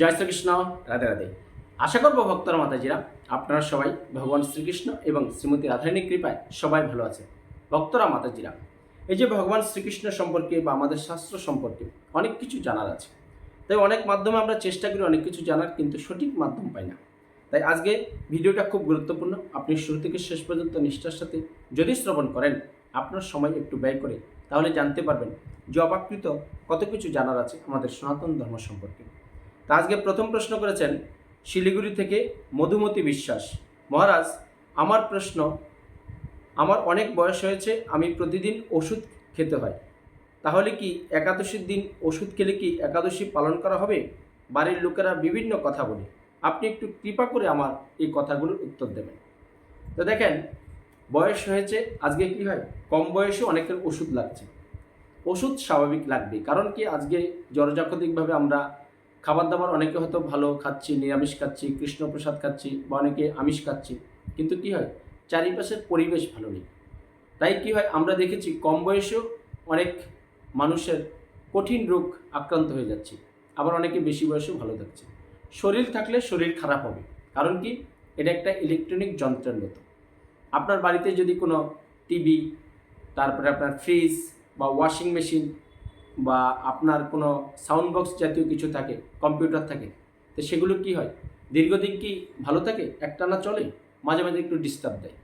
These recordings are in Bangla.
জয় শ্রীকৃষ্ণ, রাধে রাধে। আশা করব ভক্তরা, মাতাজিরা, আপনারা সবাই ভগবান শ্রীকৃষ্ণ এবং শ্রীমতী রাধারানীর কৃপায় সবাই ভালো আছে। ভক্তরা, মাতাজিরা, এই যে ভগবান শ্রীকৃষ্ণ সম্পর্কে বা আমাদের শাস্ত্র সম্পর্কে অনেক কিছু জানার আছে। তাই অনেক মাধ্যমে আমরা চেষ্টা করি অনেক কিছু জানার, কিন্তু সঠিক মাধ্যম পাই না। তাই আজকে ভিডিওটা খুব গুরুত্বপূর্ণ। আপনি শুরু থেকে শেষ পর্যন্ত নিষ্ঠার সাথে যদি শ্রবণ করেন, আপনার সময় একটু ব্যয় করে, তাহলে জানতে পারবেন যে অবাকৃত কত কিছু জানার আছে আমাদের সনাতন ধর্ম সম্পর্কে। তা আজকে প্রথম প্রশ্ন করেছেন শিলিগুড়ি থেকে মধুমতি বিশ্বাস। মহারাজ, আমার প্রশ্ন, আমার অনেক বয়স হয়েছে, আমি প্রতিদিন ওষুধ খেতে হয়। তাহলে কি একাদশীর দিন ওষুধ খেলে কি একাদশী পালন করা হবে? বাড়ির লোকেরা বিভিন্ন কথা বলে। আপনি একটু কৃপা করে আমার এই কথাগুলোর উত্তর দেবেন। তো দেখেন, বয়স হয়েছে, আজকে কি হয়? কম বয়সে অনেকের ওষুধ লাগছে। ওষুধ স্বাভাবিক লাগবে কারণ কি আজকে জনজাগতিকভাবে আমরা খাবার দাবার অনেকে হয়তো ভালো খাচ্ছি, নিরামিষ খাচ্ছি, কৃষ্ণপ্রসাদ খাচ্ছি বা অনেকে আমিষ খাচ্ছি। কিন্তু কি হয়? চারিপাশের পরিবেশ ভালো নেই। তাই কি হয়? আমরা দেখেছি কম বয়সেও অনেক মানুষের কঠিন রোগ আক্রান্ত হয়ে যাচ্ছে। আবার অনেকে বেশি বয়সেও ভালো থাকছে। শরীর থাকলে শরীর খারাপ হবে। কারণ কি? এটা একটা ইলেকট্রনিক যন্ত্রের মতো। আপনার বাড়িতে যদি কোনো টিভি তারপরে আপনার ফ্রিজ বা ওয়াশিং মেশিন বা আপনার কোনো সাউন্ড বক্স জাতীয় কিছু থাকে কম্পিউটার থাকে, তো সেগুলো কি হয়? দীর্ঘদিন কি ভালো থাকে? একটা না চলে? মাঝে মাঝে একটু ডিস্টার্ব দেয়।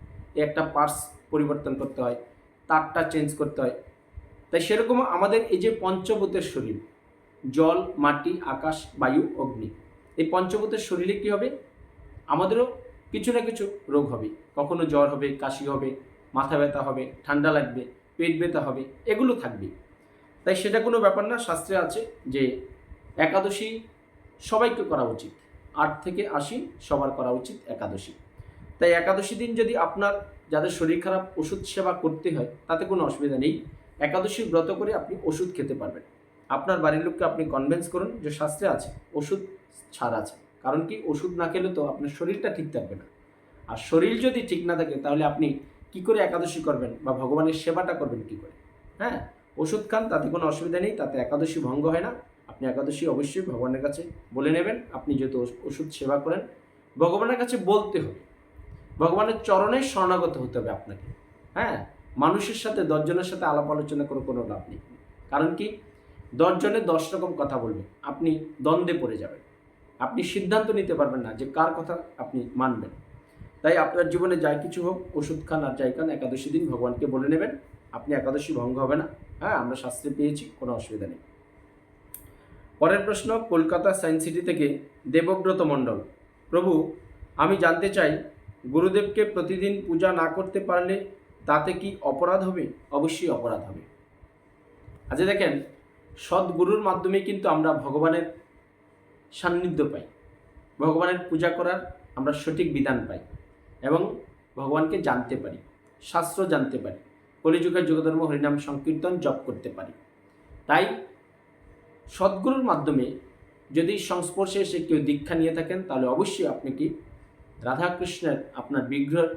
একটা পার্টস পরিবর্তন করতে হয়, তারটা চেঞ্জ করতে হয়। তাই সেরকম আমাদের এই যে পঞ্চভূতের শরীর, জল, মাটি, আকাশ, বায়ু, অগ্নি, এই পঞ্চভূতের শরীরে কি হবে? আমাদেরও কিছু না কিছু রোগ হবে। কখনো জ্বর হবে, কাশি হবে, মাথা ব্যথা হবে, ঠান্ডা লাগবে, পেট ব্যথা হবে, এগুলো থাকবে তাই সেটা কোনো ব্যাপার না, শাস্ত্রে আছে যে একাদশী সবাইকে করা উচিত। আট থেকে আশি সবার করা উচিত একাদশী। তাই একাদশী দিন যদি আপনার যাদের শরীর খারাপ ওষুধ সেবা করতে হয়, তাতে কোনো অসুবিধা নেই। একাদশী ব্রত করে আপনি ওষুধ খেতে পারবেন। আপনার বাড়ির লোককে আপনি কনভিন্স করুন যে শাস্ত্রে আছে, ওষুধ ছাড় আছে। কারণ কি, ওষুধ না খেলে তো আপনার শরীরটা ঠিক থাকবে না। আর শরীর যদি ঠিক না থাকে, তাহলে আপনি কি করে একাদশী করবেন বা ভগবানের সেবাটা করবেন কি করে? হ্যাঁ? ওষুধ খান, তাতে কোনো অসুবিধা নেই, তাতে একাদশী ভঙ্গ হয় না। আপনি একাদশী অবশ্যই ভগবানের কাছে বলে নেবেন, আপনি যেহেতু ওষুধ সেবা করেন, ভগবানের কাছে বলতে হবে। ভগবানের চরণে শরণাগত হতে হবে আপনাকে। হ্যাঁ মানুষের সাথে, দশজনের সাথে আলাপ আলোচনা করে কোনো লাভ নেই। কারণ কি? দশজনে দশ রকম কথা বলবে, আপনি দ্বন্দ্বে পড়ে যাবেন। আপনি সিদ্ধান্ত নিতে পারবেন না যে কার কথা আপনি মানবেন। তাই আপনার জীবনে যাই কিছু হোক, ওষুধ খান আর যাই খান, একাদশী দিন ভগবানকে বলে নেবেন, আপনি একাদশী ভঙ্গ হবে না। হ্যাঁ আমরা শাস্ত্রে পেয়েছি, কোনো অসুবিধা নেই। পরের প্রশ্ন, কলকাতা সায়েন্স সিটি থেকে দেবব্রত মণ্ডল, প্রভু, আমি জানতে চাই, গুরুদেবকে প্রতিদিন পূজা না করতে পারলে তাতে কি অপরাধ হবে? অবশ্যই অপরাধ হবে। আচ্ছা দেখেন, সদ্গুরুর মাধ্যমে কিন্তু আমরা ভগবানের সান্নিধ্য পাই। ভগবানের পূজা করার আমরা সঠিক বিধান পাই এবং ভগবানকে জানতে পারি, শাস্ত্র জানতে পারি। কলিযুগের যুগধর্ম হরিনাম সংকীর্তন জপ করতে পারি। তাই সদ্গুরুর মাধ্যমে যদি সংস্পর্শে এসে কেউ দীক্ষা নিয়ে থাকেন, তাহলে অবশ্যই আপনি কি রাধাকৃষ্ণের আপনার বিগ্রহের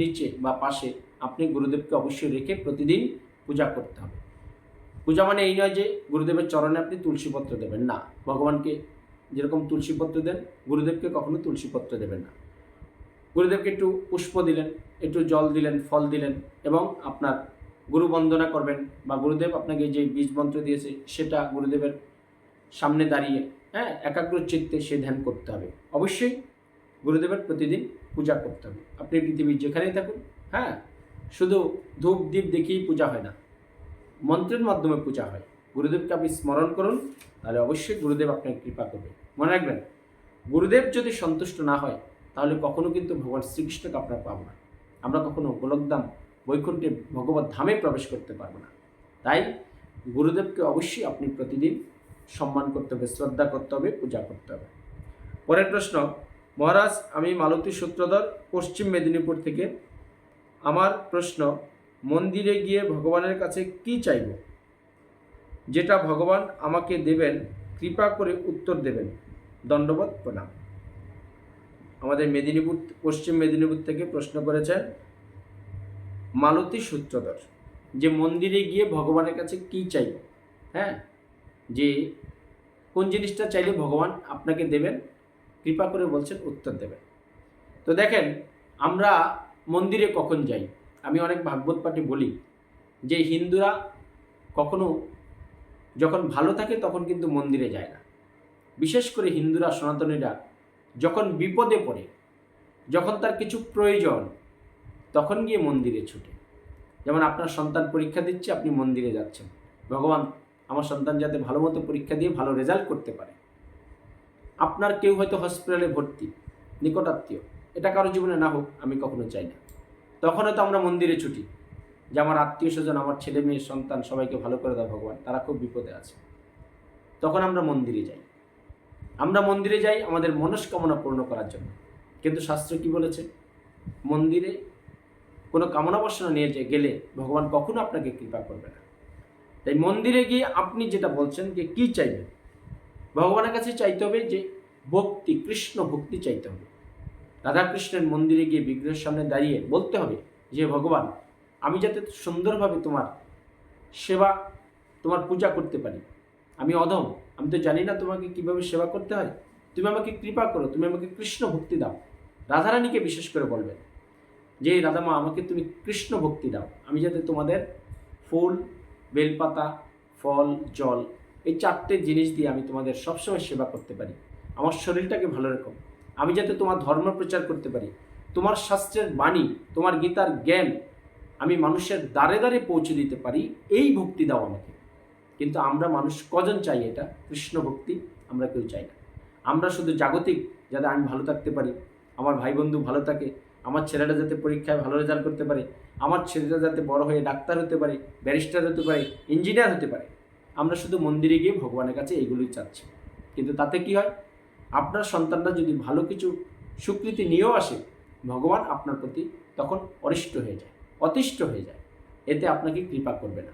নিচে বা পাশে আপনি গুরুদেবকে অবশ্যই রেখে প্রতিদিন পূজা করতে হবে। পূজা মানে এই নয় যে গুরুদেবের চরণে আপনি তুলসীপত্র দেবেন, না। ভগবানকে যেরকম তুলসীপত্র দেন, গুরুদেবকে কখনো তুলসীপত্র দেবেন না। গুরুদেবকে একটু পুষ্প দিলেন একটু জল দিলেন, ফল দিলেন এবং আপনার গুরু বন্দনা করবেন বা গুরুদেব আপনাকে যে বীজ মন্ত্র দিয়েছে সেটা গুরুদেবের সামনে দাঁড়িয়ে হ্যাঁ একাগ্র চিত্তে সে ধ্যান করতে হবে। অবশ্যই গুরুদেবের প্রতিদিন পূজা করতে হবে। আপনি পৃথিবীর যেখানেই থাকুন হ্যাঁ শুধু ধূপ দ্বীপ দেখেই পূজা হয় না, মন্ত্রের মাধ্যমে পূজা হয়। গুরুদেবকে আপনি স্মরণ করুন, তাহলে অবশ্যই গুরুদেব আপনাকে কৃপা করবে। মনে রাখবেন, গুরুদেব যদি সন্তুষ্ট না হয়, তাহলে কখনো কিন্তু ভগবান শ্রীকৃষ্ণকে আপনার পাবো না। আমরা কখনো গোলকধাম বৈকুণ্ঠে ভগবত ধামে প্রবেশ করতে পারব না। তাই গুরুদেবকে অবশ্যই আপনি প্রতিদিন সম্মান করতে হবে, শ্রদ্ধা করতে হবে, পূজা করতে হবে। পরের প্রশ্ন, মহারাজ, আমি মালতী সূত্রধর, পশ্চিম মেদিনীপুর থেকে। আমার প্রশ্ন, মন্দিরে গিয়ে ভগবানের কাছে কি চাইব? যেটা ভগবান আমাকে দেবেন, কৃপা করে উত্তর দেবেন। দণ্ডবত প্রণাম। আমাদের মেদিনীপুর, পশ্চিম মেদিনীপুর থেকে প্রশ্ন করেছেন মালতী সূত্রধর যে মন্দিরে গিয়ে ভগবানের কাছে কি চাই হ্যাঁ? যে কোন জিনিসটা চাইলে ভগবান আপনাকে দেবেন? কৃপা করে বলছেন, উত্তর দেবেন। তো দেখেন, আমরা মন্দিরে কখন যাই? আমি অনেক ভাগবত পাঠে বলি যে হিন্দুরা কখনো যখন ভালো থাকে তখন কিন্তু মন্দিরে যায় না। বিশেষ করে হিন্দুরা, সনাতনীরা যখন বিপদে পড়ে, যখন তার কিছু প্রয়োজন, তখন গিয়ে মন্দিরে ছুটে। যেমন আপনার সন্তান পরীক্ষা দিচ্ছে, আপনি মন্দিরে যাচ্ছেন। ভগবান, আমার সন্তান যাতে ভালো মতো পরীক্ষা দিয়ে ভালো রেজাল্ট করতে পারে। আপনার কেউ হয়তো হসপিটালে ভর্তি, নিকটাত্মীয়, এটা কারও জীবনে না হোক, আমি কখনো চাই না। তখন হয়তো আমরা মন্দিরে ছুটি, যে আমার আত্মীয় স্বজন, আমার ছেলে মেয়ে, সন্তান, সবাইকে ভালো করে দেয় ভগবান, তারা খুব বিপদে আছে। তখন আমরা মন্দিরে যাই। আমরা মন্দিরে যাই, আমাদের মনস্কামনা পূর্ণ করার জন্য। কিন্তু শাস্ত্র কি বলেছে? মন্দিরে কোনো কামনা বাসনা নিয়ে যে গেলে ভগবান কখনো আপনাকে কৃপা করবে না। তাই মন্দিরে গিয়ে আপনি যেটা বলছেন যে কি চাইবেন? ভগবানের কাছে চাইতে হবে যে ভক্তি, কৃষ্ণ ভক্তি চাইতে হবে। রাধাকৃষ্ণের মন্দিরে গিয়ে বিগ্রহের সামনে দাঁড়িয়ে বলতে হবে যে, ভগবান, আমি যাতে সুন্দরভাবে তোমার সেবা, তোমার পূজা করতে পারি। আমি অধম আমি তো জানি না তোমাকে কীভাবে সেবা করতে হয়। তুমি আমাকে কৃপা করো, তুমি আমাকে কৃষ্ণ ভক্তি দাও। রাধারানীকে বিশেষ করে বলবেন যে রাধামা, আমাকে তুমি কৃষ্ণ ভক্তি দাও। আমি যাতে তোমাদের ফুল, বেলপাতা, ফল, জল, এই চারটে জিনিস দিয়ে আমি তোমাদের সবসময় সেবা করতে পারি। আমার শরীরটাকে ভালো রেখো। আমি যাতে তোমার ধর্ম প্রচার করতে পারি। তোমার শাস্ত্রের বাণী, তোমার গীতার জ্ঞান আমি মানুষের দ্বারে দ্বারে পৌঁছে দিতে পারি। এই ভক্তি দাও আমাকে। কিন্তু আমরা মানুষ কজন চাই এটা? কৃষ্ণ ভক্তি, আমরা কেউ চাই না। আমরা শুধু জাগতিক, যাতে আমি ভালো থাকতে পারি, আমার ভাই বন্ধু ভালো থাকে, আমার ছেলেটা যাতে পরীক্ষায় ভালো রেজাল্ট করতে পারে, আমার ছেলেটা যাতে বড় হয়ে ডাক্তার হতে পারে ব্যারিস্টার হতে পারে ইঞ্জিনিয়ার হতে পারে। আমরা শুধু মন্দিরে গিয়ে ভগবানের কাছে এইগুলোই চাচ্ছি। কিন্তু তাতে কি হয়? আপনার সন্তানরা যদি ভালো কিছু স্বীকৃতি নিয়েও আসে, ভগবান আপনার প্রতি তখন অরিষ্ট হয়ে যায়, অতিষ্ঠ হয়ে যায়। এতে আপনাকে কৃপা করবে না।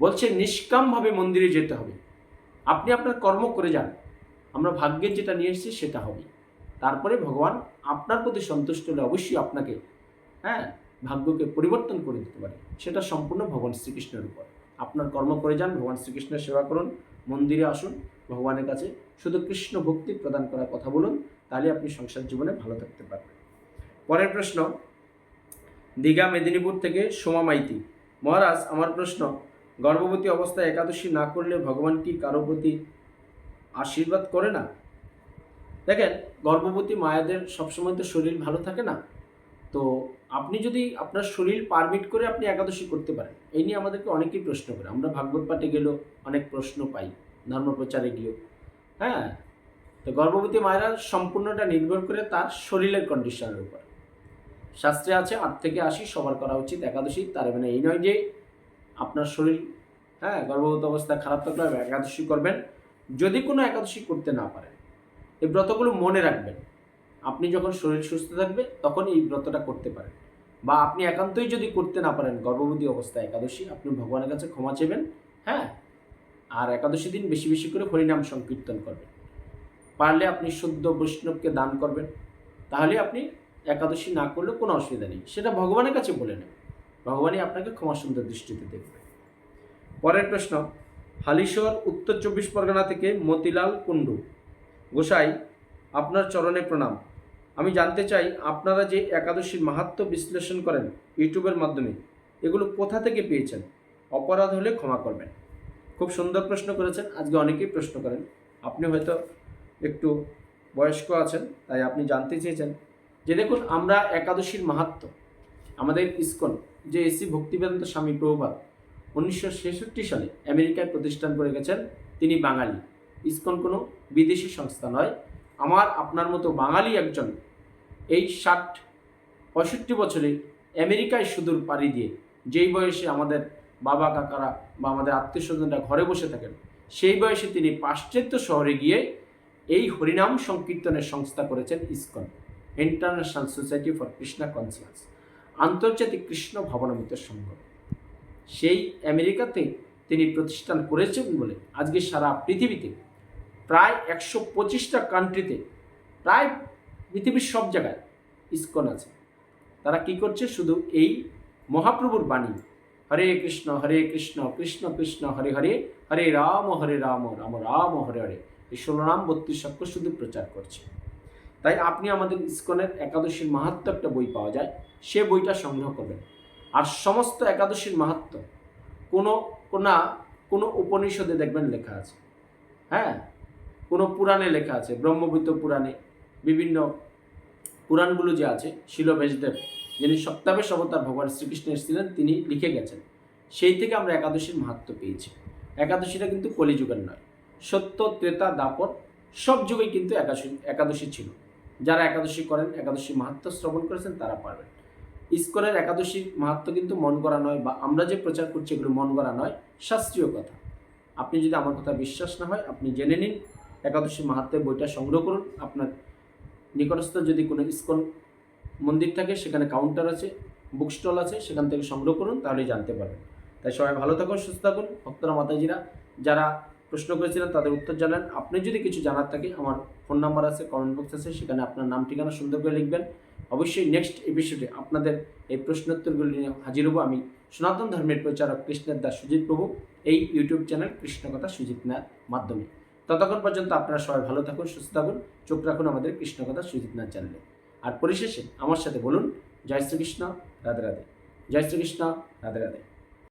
বলছে, নিষ্কামভাবে মন্দিরে যেতে হবে। আপনি আপনার কর্ম করে যান। আমরা ভাগ্যের যেটা নিয়ে এসেছি, সেটা হবে। তারপরে ভগবান আপনার প্রতি সন্তুষ্ট হলে অবশ্যই আপনাকে হ্যাঁ ভাগ্যকে পরিবর্তন করে দিতে পারে। সেটা সম্পূর্ণ ভগবান শ্রীকৃষ্ণের উপর। আপনার কর্ম করে যান, ভগবান শ্রীকৃষ্ণের সেবা করুন, মন্দিরে আসুন, ভগবানের কাছে শুধু কৃষ্ণ ভক্তি প্রদান করার কথা বলুন, তাহলে আপনি সংসার জীবনে ভালো থাকতে পারবেন। পরের প্রশ্ন, দীঘা মেদিনীপুর থেকে সোমা মাইতি। মহারাজ, আমার প্রশ্ন গর্ভবতী অবস্থায় একাদশী না করলে ভগবান কি কারও প্রতি আশীর্বাদ করে না? দেখেন, গর্ভবতী মায়েদের সবসময় তো শরীর ভালো থাকে না। তো আপনি যদি আপনার শরীর পারমিট করে আপনি একাদশী করতে পারেন, এই নিয়ে আমাদেরকে অনেকেই প্রশ্ন করে। আমরা ভাগবত পাঠে গেলেও অনেক প্রশ্ন পাই ধর্ম প্রচারে গিয়েও। হ্যাঁ? তো গর্ভবতী মায়েরা সম্পূর্ণটা নির্ভর করে তার শরীরের কন্ডিশনের উপর। শাস্ত্রে আছে, আট থেকে আশি সবার করা উচিত একাদশী, তার মানে এই নয় যে আপনার শরীর হ্যাঁ গর্ভবতী অবস্থা খারাপ থাকলে একাদশী করবেন। যদি কোনো একাদশী করতে না পারেন, এই ব্রতগুলো মনে রাখবেন। আপনি যখন শরীর সুস্থ থাকবে তখন এই ব্রতটা করতে পারেন। বা আপনি একান্তই যদি করতে না পারেন, গর্ভবতী অবস্থায় একাদশী, আপনি ভগবানের কাছে ক্ষমা চেবেন হ্যাঁ আর একাদশী দিন বেশি বেশি করে হরিনাম সংকীর্তন করবেন। পারলে আপনি শুদ্ধ বৈষ্ণবকে দান করবেন। তাহলে আপনি একাদশী না করলে কোনো অসুবিধা নেই। সেটা ভগবানের কাছে বলে নেন ভগবানই আপনাকে ক্ষমা সুন্দর দৃষ্টিতে দেখবে। পরের প্রশ্ন, হালিশহর উত্তর চব্বিশ পরগনা থেকে মতিলাল কুণ্ডু। গোসাই, আপনার চরণে প্রণাম। আমি জানতে চাই, আপনারা যে একাদশীর মাহাত্ম বিশ্লেষণ করেন ইউটিউবের মাধ্যমে, এগুলো কোথা থেকে পেয়েছেন? অপরাধ হলে ক্ষমা করবেন। খুব সুন্দর প্রশ্ন করেছেন, আজকে অনেকেই প্রশ্ন করেন। আপনি হয়তো একটু বয়স্ক আছেন, তাই আপনি জানতে চেয়েছেন। যে দেখুন, আমরা একাদশীর মাহাত্ম আমাদের ইস্কন যে এসি ভক্তিবেদান্ত স্বামী প্রভুপাত উনিশশো ছেষট্টি সালে আমেরিকায় প্রতিষ্ঠান করে গেছেন, তিনি বাঙালি। ইস্কন কোনো বিদেশি সংস্থা নয়। আমার, আপনার মতো বাঙালি একজন এই ষাট, পঁয়ষট্টি বছরে আমেরিকায় সুদূর পাড়ি দিয়ে যেই বয়সে আমাদের বাবা কাকারা বা আমাদের আত্মীয় স্বজনরা ঘরে বসে থাকেন, সেই বয়সে তিনি পাশ্চাত্য শহরে গিয়ে এই হরিনাম সংকীর্তনের সংস্থা করেছেন ISKCON, International Society for Krishna Conscious আন্তর্জাতিক কৃষ্ণ ভাবনামিত সংঘ সেই আমেরিকাতে তিনি প্রতিষ্ঠান করেছেন বলে আজকে সারা পৃথিবীতে প্রায় একশো পঁচিশটা কান্ট্রিতে প্রায় পৃথিবীর সব জায়গায় ইস্কন আছে। তারা কি করছে? শুধু এই মহাপ্রভুর বাণী। হরে কৃষ্ণ হরে কৃষ্ণ কৃষ্ণ কৃষ্ণ, হরে হরে হরে রাম হরে রাম রাম রাম, হরে হরে। এই ষোলো নাম, বত্রিশ শুধু প্রচার করছে। তাই আপনি আমাদের ইস্কনের একাদশীর মাহাত্ম একটা বই পাওয়া যায়, সে বইটা সংগ্রহ করবেন। আর সমস্ত একাদশীর মাহাত্ম কোনো কোনা কোনো উপনিষদে দেখবেন লেখা আছে। হ্যাঁ? কোনো পুরাণে লেখা আছে ব্রহ্মবৈত পুরাণে, বিভিন্ন পুরাণগুলো যে আছে শিল বেশদেব যিনি সপ্তাবেশ অবতার ভগবান শ্রীকৃষ্ণ এসেছিলেন, তিনি লিখে গেছেন। সেই থেকে আমরা একাদশীর মাহাত্ম পেয়েছি। একাদশীটা কিন্তু কলিযুগের নয়, সত্য, ত্রেতা দাপর সব যুগেই কিন্তু একাদশী একাদশী ছিল। যারা একাদশী করেন, একাদশী মাহাত্ম শ্রবণ করেছেন, তারা পারবেন। ইস্কনের একাদশীর মাহাত্ম কিন্তু মন করা নয় বা আমরা যে প্রচার করছি এগুলো মন করা নয়, শাস্ত্রীয় কথা। আপনি যদি আমার কথা বিশ্বাস না হয়, আপনি জেনে নিন, একাদশী মাহাত্মের বইটা সংগ্রহ করুন। আপনার নিকটস্থ যদি কোনো ইস্কন মন্দির থাকে, সেখানে কাউন্টার আছে বুক স্টল আছে, সেখান থেকে সংগ্রহ করুন, তাহলেই জানতে পারবেন। তাই সবাই ভালো থাকুন, সুস্থ থাকুন। ভক্তরা মাতাজিরা, যারা প্রশ্ন করেছিলেন, তাদের উত্তর জানান আপনি যদি কিছু জানার থাকে, আমার ফোন নাম্বার আছে কমেন্ট বক্স আছে, সেখানে আপনার নাম, ঠিকানা সুন্দর করে লিখবেন। অবশ্যই নেক্সট এপিসোডে আপনাদের এই প্রশ্নোত্তরগুলি নিয়ে হাজির হব আমি সনাতন ধর্মের প্রচারক কৃষ্ণের দাস সুজিত প্রভু, এই ইউটিউব চ্যানেল কৃষ্ণকথা সুজিত নাথ মাধ্যমে। ততক্ষণ পর্যন্ত আপনারা সবাই ভালো থাকুন, সুস্থ থাকুন, চোখ রাখুন আমাদের কৃষ্ণকথা সুজিত নাথ চ্যানেলে আর পরিশেষে আমার সাথে বলুন, জয় শ্রীকৃষ্ণ, রাধে রাধে। জয় শ্রীকৃষ্ণ, রাধে রাধে।